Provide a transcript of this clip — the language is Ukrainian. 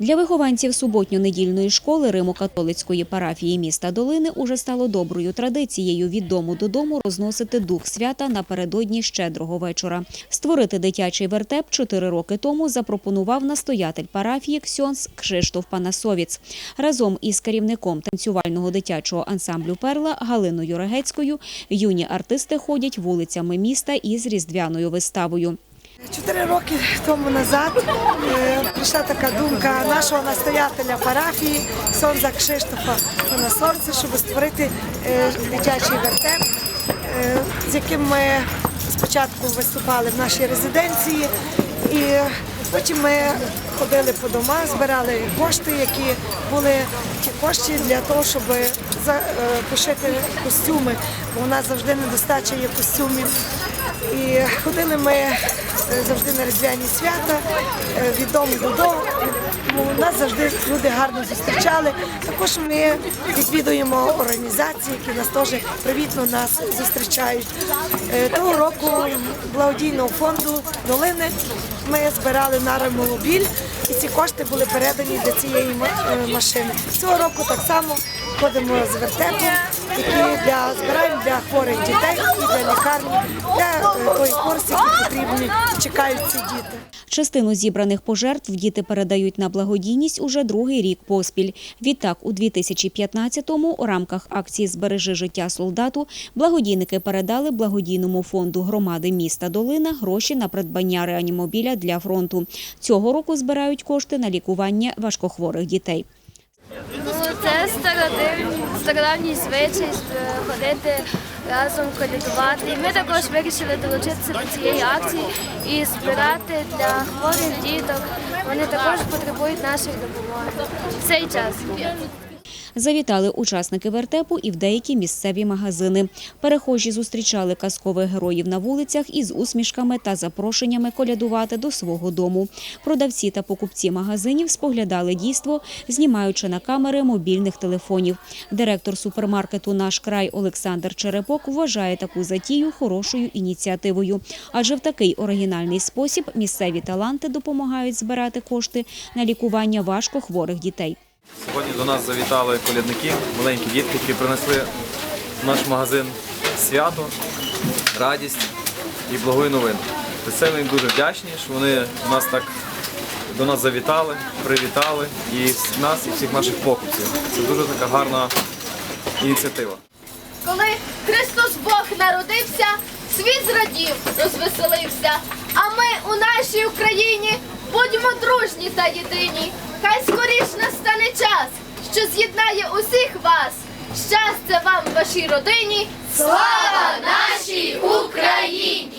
Для вихованців суботньо-недільної школи Римо-католицької парафії міста Долини уже стало доброю традицією від дому додому розносити дух свята напередодні щедрого вечора. Створити дитячий вертеп чотири роки тому запропонував настоятель парафії Ксьонс Кшиштоф Панасовіц. Разом із керівником танцювального дитячого ансамблю Перла Галиною Регецькою юні артисти ходять вулицями міста із різдвяною виставою. Чотири роки тому назад е, прийшла така думка нашого настоятеля парафії Сонза Кшиштофа на Панасорця, щоб створити е, дитячий вертеп, е, з яким ми спочатку виступали в нашій резиденції, і потім ми ходили по домах, збирали кошти, які були ті кошти для того, щоб пошити костюми, бо у нас завжди недостача є костюмів. І ходили ми е, завжди на різдвяні свята е, від дому до Нас завжди люди гарно зустрічали. Також ми відвідуємо організації, які нас теж привітно нас зустрічають. Е, Того року благодійного фонду долини ми збирали на ремобіль, і ці кошти були передані для цієї машини. Цього року так само ходимо з вертепом, які для збираємо для хворих дітей і для лікарні, для е, тої користі, які потрібні чекають ці діти. Частину зібраних пожертв діти передають на благодійність уже другий рік поспіль. Відтак, у 2015-му у рамках акції «Збережи життя солдату» благодійники передали благодійному фонду громади міста Долина гроші на придбання реанімобіля для фронту. Цього року збирають кошти на лікування важкохворих дітей. Це стародавні, стародавній звичай е, ходити разом колядувати. І ми також вирішили долучитися до цієї акції і збирати для хворих діток. Вони також потребують нашої допомоги в цей час. Завітали учасники вертепу і в деякі місцеві магазини. Перехожі зустрічали казкових героїв на вулицях із усмішками та запрошеннями колядувати до свого дому. Продавці та покупці магазинів споглядали дійство, знімаючи на камери мобільних телефонів. Директор супермаркету Наш край Олександр Черепок вважає таку затію хорошою ініціативою, адже в такий оригінальний спосіб місцеві таланти допомагають збирати кошти на лікування важко хворих дітей. Сьогодні до нас завітали колядники, маленькі дітки, які принесли в наш магазин свято, радість і благої новини. За це ми їм дуже вдячні, що вони нас так до нас завітали, привітали і нас, і всіх наших покупців. Це дуже така гарна ініціатива. Коли Христос Бог народився, світ зрадів, розвеселився. А ми у нашій Україні будьмо дружні та єдині. Хай скоріш настане час, що з'єднає усіх вас. Щастя вам вашій родині. Слава нашій Україні!